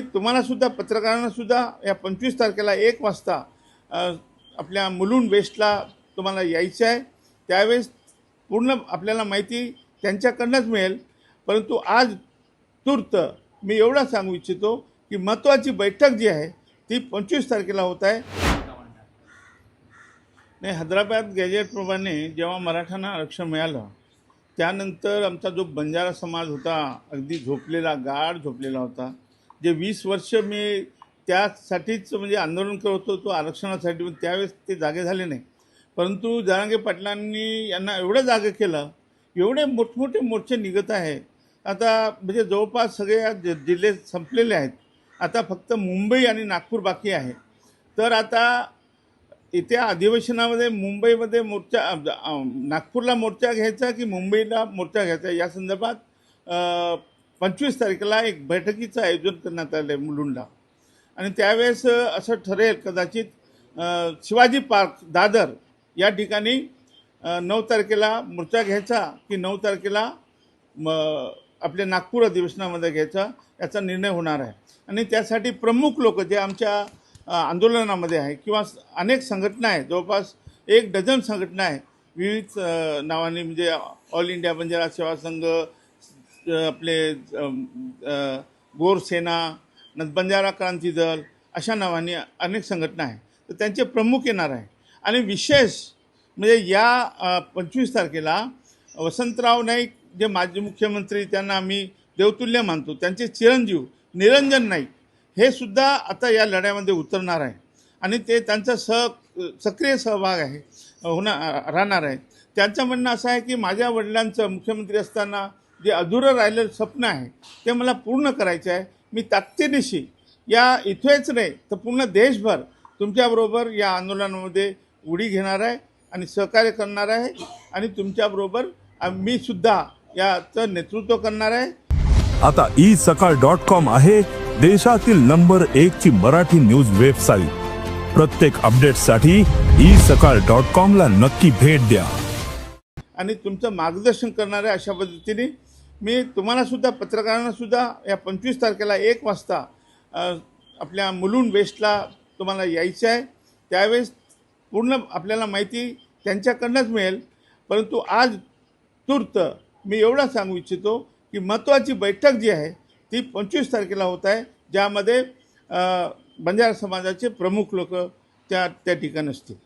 तुम्हाला सुद्धा पत्रकारांना सुद्धा या पंचवीस तारखेला एक वाजता आपल्या मुलुंड वेस्टला तुम्हाला यायचं आहे. त्यावेळेस पूर्ण आपल्याला माहिती त्यांच्याकडनंच मिळेल. परंतु आज तूर्त मी एवढा सांगू इच्छितो की महत्त्वाची बैठक जी आहे ती पंचवीस तारखेला होत आहे. नाही हैदराबाद गॅजेटप्रमाणे जेव्हा मराठ्यांना आरक्षण मिळालं त्यानंतर आमचा जो बंजारा समाज होता अगदी झोपलेला गाढ झोपलेला होता जे वीस वर्ष मी त्यासाठीच म्हणजे आंदोलन करत होतो तो आरक्षणासाठी पण त्यावेळेस ते जागे झाले नाही. परंतु जरांगे पाटलांनी यांना एवढं जागं केलं एवढे मोठमोठे मोर्चे निघत आहे आता म्हणजे जवळपास सगळे या जिल्हे संपलेले आहेत. आता फक्त मुंबई आणि नागपूर बाकी आहे. तर आता येत्या अधिवेशनामध्ये मुंबईमध्ये मोर्चा नागपूरला मोर्चा घ्यायचा की मुंबईला मोर्चा घ्यायचा? या संदर्भात पंचवीस तारखेला एक बैठकीचं आयोजन करण्यात आलं आहे मुलुंडला. आणि त्यावेळेस असं ठरेल कदाचित शिवाजी पार्क दादर या ठिकाणी नऊ तारखेला मोर्चा घ्यायचा की नऊ तारखेला म आपल्या नागपूर अधिवेशनामध्ये घ्यायचा याचा निर्णय होणार आहे. आणि त्यासाठी प्रमुख लोक जे आमच्या आंदोलनामध्ये आहे किंवा अनेक संघटना आहेत जवळपास एक डझन संघटना आहे विविध नावाने म्हणजे ऑल इंडिया बंजारा सेवा संघ आपले गोरसेना न बंजारा क्रांती दल अशा नावाने अनेक संघटना आहे तर त्यांचे प्रमुख येणार आहे आणि विशेष म्हणजे या पंचवीस तारखेला वसंतराव नाईक जे माजी मुख्यमंत्री त्यांना आम्ही देवतुल्य मानतो. त्यांचे चिरंजीव निरंजन नाईक हे सुद्धा आता या लढ्यामध्ये उतरणार आहे आणि ते त्यांचा सह सक्रिय सहभाग आहे होणार राहणार आहे त्यांचं म्हणणं असं आहे की माझ्या वडिलांचं मुख्यमंत्री असताना जे अधुरं राहिलेलं स्वप्न आहे ते मला पूर्ण करायचं आहे. मी ताकदीनिशी या इथेच नाही तर पूर्ण देशभर तुमच्याबरोबर या आंदोलनामध्ये उडी घेणार आहे आणि सहकार्य करणार आहे. आणि तुमच्याबरोबर मी सुद्धा याचं नेतृत्व करणार आहे. आता ई सकाळ डॉट कॉम आहे देशातील नंबर एक ची मराठी न्यूज वेबसाईट. प्रत्येक अपडेटसाठी ई सकाळ डॉट कॉम ला नक्की भेट द्या. आणि तुमचं मार्गदर्शन करणार आहे अशा पद्धतीने. मी तुम्हाला सुद्धा पत्रकारांना सुद्धा या पंचवीस तारखेला एक वाजता आपल्या मुलुंड वेस्टला तुम्हाला यायचं आहे. त्यावेळेस पूर्ण आपल्याला माहिती त्यांच्याकडनंच मिळेल. परंतु आज तूर्त मी एवढा सांगू इच्छितो की महत्त्वाची बैठक जी आहे ती पंचवीस तारखेला होत आहे. ज्यामध्ये बंजारा समाजाचे प्रमुख लोक त्या त्या ठिकाणी असतील.